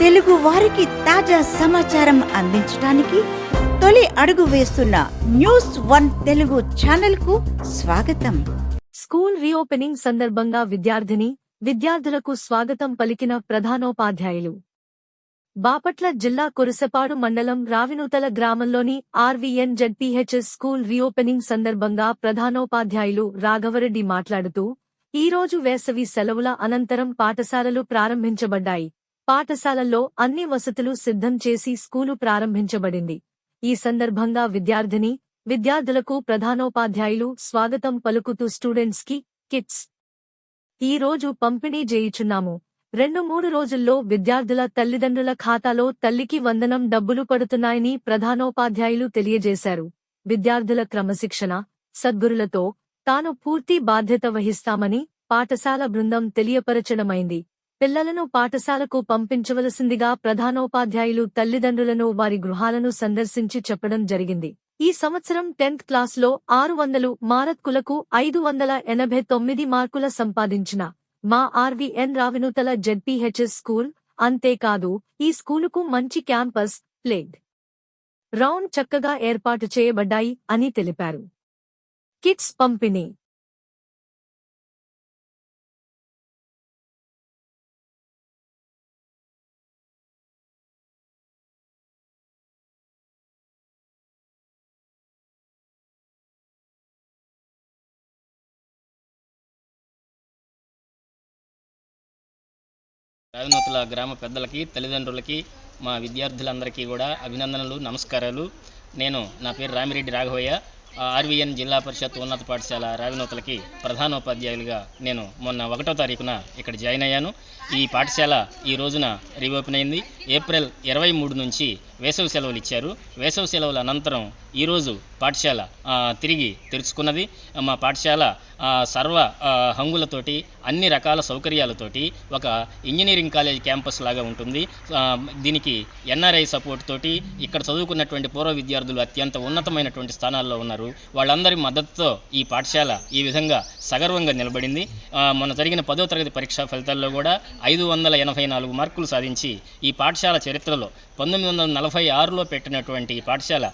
తెలుగు వారికి తాజా సమాచారం అందించడానికి తొలి అడుగు వేస్తున్న న్యూస్ వన్ తెలుగు ఛానల్కు స్వాగతం. స్కూల్ రీఓపెనింగ్ సందర్భంగా విద్యార్థిని విద్యార్థులకు స్వాగతం పలికిన ప్రధానోపాధ్యాయులు. బాపట్ల జిల్లా కురసపాడు మండలం రావినూతల గ్రామంలోని ఆర్వీఎన్ జడ్పీహెచ్ఎస్ స్కూల్ రీఓపెనింగ్ సందర్భంగా ప్రధానోపాధ్యాయులు రాఘవరెడ్డి మాట్లాడుతూ ఈ రోజు వేసవి సెలవుల అనంతరం పాఠశాలలు ప్రారంభించబడ్డాయి. పాఠశాలల్లో అన్ని వసతులు సిద్ధం చేసి స్కూలు ప్రారంభించబడింది. ఈ సందర్భంగా విద్యార్థిని విద్యార్థులకు ప్రధానోపాధ్యాయులు స్వాగతం పలుకుతూ స్టూడెంట్స్కి కిట్స్. ఈ రోజు పంపిణీ చేయుచున్నాము. రెండు మూడు రోజుల్లో విద్యార్థుల తల్లిదండ్రుల ఖాతాలో తల్లికి వందనం డబ్బులు పడుతున్నాయని ప్రధానోపాధ్యాయులు తెలియజేశారు. విద్యార్థుల క్రమశిక్షణ సద్గురులతో తాను పూర్తి బాధ్యత వహిస్తామని పాఠశాల బృందం తెలియపరచడమైంది. పిల్లలను పాఠశాలకు పంపించవలసిందిగా ప్రధానోపాధ్యాయులు తల్లిదండ్రులను వారి గృహాలను సందర్శించి చెప్పడం జరిగింది. ఈ సంవత్సరం టెన్త్ క్లాస్లో ఆరు వందలు మారత్కులకు ఐదు వందల ఎనభై తొమ్మిది మార్కుల సంపాదించిన మా ఆర్వీఎన్ రావినూతల జెడ్పీహెచ్ఎస్ స్కూల్ అంతేకాదు ఈ స్కూలుకు మంచి క్యాంపస్ ప్లేడ్ రౌండ్ చక్కగా ఏర్పాటు చేయబడ్డాయి అని తెలిపారు. కిట్స్ పంపిణీ రావినూతల గ్రామ పెద్దలకి తల్లిదండ్రులకి మా విద్యార్థులందరికీ కూడా అభినందనలు నమస్కారాలు. నేను నా పేరు రామిరెడ్డి రాఘవయ్య. ఆర్వీఎన్ జిల్లా పరిషత్ ఉన్నత పాఠశాల రావినూతలకి ప్రధానోపాధ్యాయులుగా నేను మొన్న ఒకటో తారీఖున ఇక్కడ జాయిన్ అయ్యాను. ఈ పాఠశాల ఈ రోజున రీఓపెన్ అయింది. ఏప్రిల్ ఇరవై మూడు నుంచి వేసవి సెలవులు ఇచ్చారు. వేసవి సెలవుల అనంతరం ఈరోజు పాఠశాల తిరిగి తెరుచుకున్నది. మా పాఠశాల సర్వ హంగులతోటి అన్ని రకాల సౌకర్యాలతోటి ఒక ఇంజనీరింగ్ కాలేజ్ క్యాంపస్ లాగా ఉంటుంది. దీనికి ఎన్ఆర్ఐ సపోర్ట్ తోటి ఇక్కడ చదువుకున్నటువంటి పూర్వ విద్యార్థులు అత్యంత ఉన్నతమైనటువంటి స్థానాల్లో ఉన్నారు. వాళ్ళందరి మద్దతుతో ఈ పాఠశాల ఈ విధంగా సగర్వంగా నిలబడింది. మొన్న జరిగిన పదో తరగతి పరీక్షా ఫలితాల్లో కూడా ఐదు వందల ఎనభై నాలుగు మార్కులు సాధించి ఈ పాఠశాల చరిత్రలో పంతొమ్మిది వందల నలభై ఆరులో పెట్టినటువంటి ఈ పాఠశాల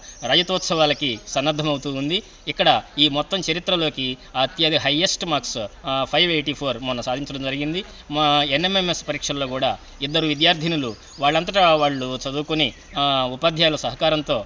రజతోత్సవాలకి సన్నద్ధమవుతూ ఉంది ఇక్కడ ఈ మొత్తం చరిత్రలోకి అత్యధి highest marks five eighty four మొన్న సాధించడం జరిగింది. మా ఎన్ఎంఎంఎస్ పరీక్షల్లో కూడా ఇద్దరు విద్యార్థినులు వాళ్ళంతటా వాళ్ళు చదువుకుని ఉపాధ్యాయుల సహకారంతో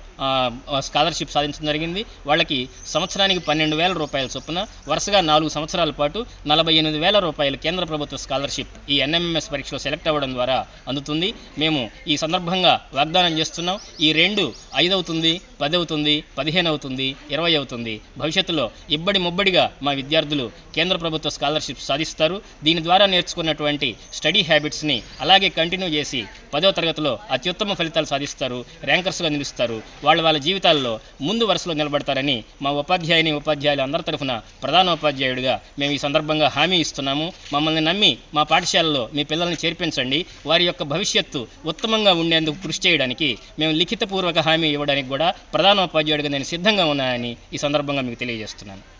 స్కాలర్షిప్ సాధించడం జరిగింది. వాళ్ళకి సంవత్సరానికి పన్నెండు వేల రూపాయల చొప్పున వరుసగా నాలుగు సంవత్సరాల పాటు నలభై ఎనిమిది వేల రూపాయలు కేంద్ర ప్రభుత్వ స్కాలర్షిప్ ఈ ఎన్ఎంఎంఎస్ పరీక్షలో సెలెక్ట్ అవ్వడం ద్వారా అందుతుంది. మేము ఈ సందర్భంగా వాగ్దానం చేస్తున్నాం. ఈ రెండు ఐదు అవుతుంది పది అవుతుంది పదిహేను అవుతుంది ఇరవై అవుతుంది. భవిష్యత్తులో ఇబ్బడి ముబ్బడిగా మా విద్యార్థులు కేంద్ర ప్రభుత్వ స్కాలర్షిప్ సాధిస్తారు. దీని ద్వారా నేర్చుకున్నటువంటి స్టడీ హ్యాబిట్స్ని అలాగే కంటిన్యూ చేసి పదో తరగతిలో అత్యుత్తమ ఫలితాలు సాధిస్తారు ర్యాంకర్స్గా నిలుస్తారు. వాళ్ళ వాళ్ళ జీవితాల్లో ముందు వరుసలో నిలబడతారని మా ఉపాధ్యాయుని ఉపాధ్యాయులు అందరి తరఫున ప్రధానోపాధ్యాయుడిగా మేము ఈ సందర్భంగా హామీ ఇస్తున్నాము. మమ్మల్ని నమ్మి మా పాఠశాలలో మీ పిల్లల్ని చేర్పించండి. వారి యొక్క భవిష్యత్తు ఉత్తమంగా ఉండేందుకు కృషి చేయడానికి మేము లిఖితపూర్వక హామీ ఇవ్వడానికి కూడా ఉపాధ్యాయుడిగా నేను సిద్ధంగా ఉన్నానని ఈ సందర్భంగా మీకు తెలియజేస్తున్నాను.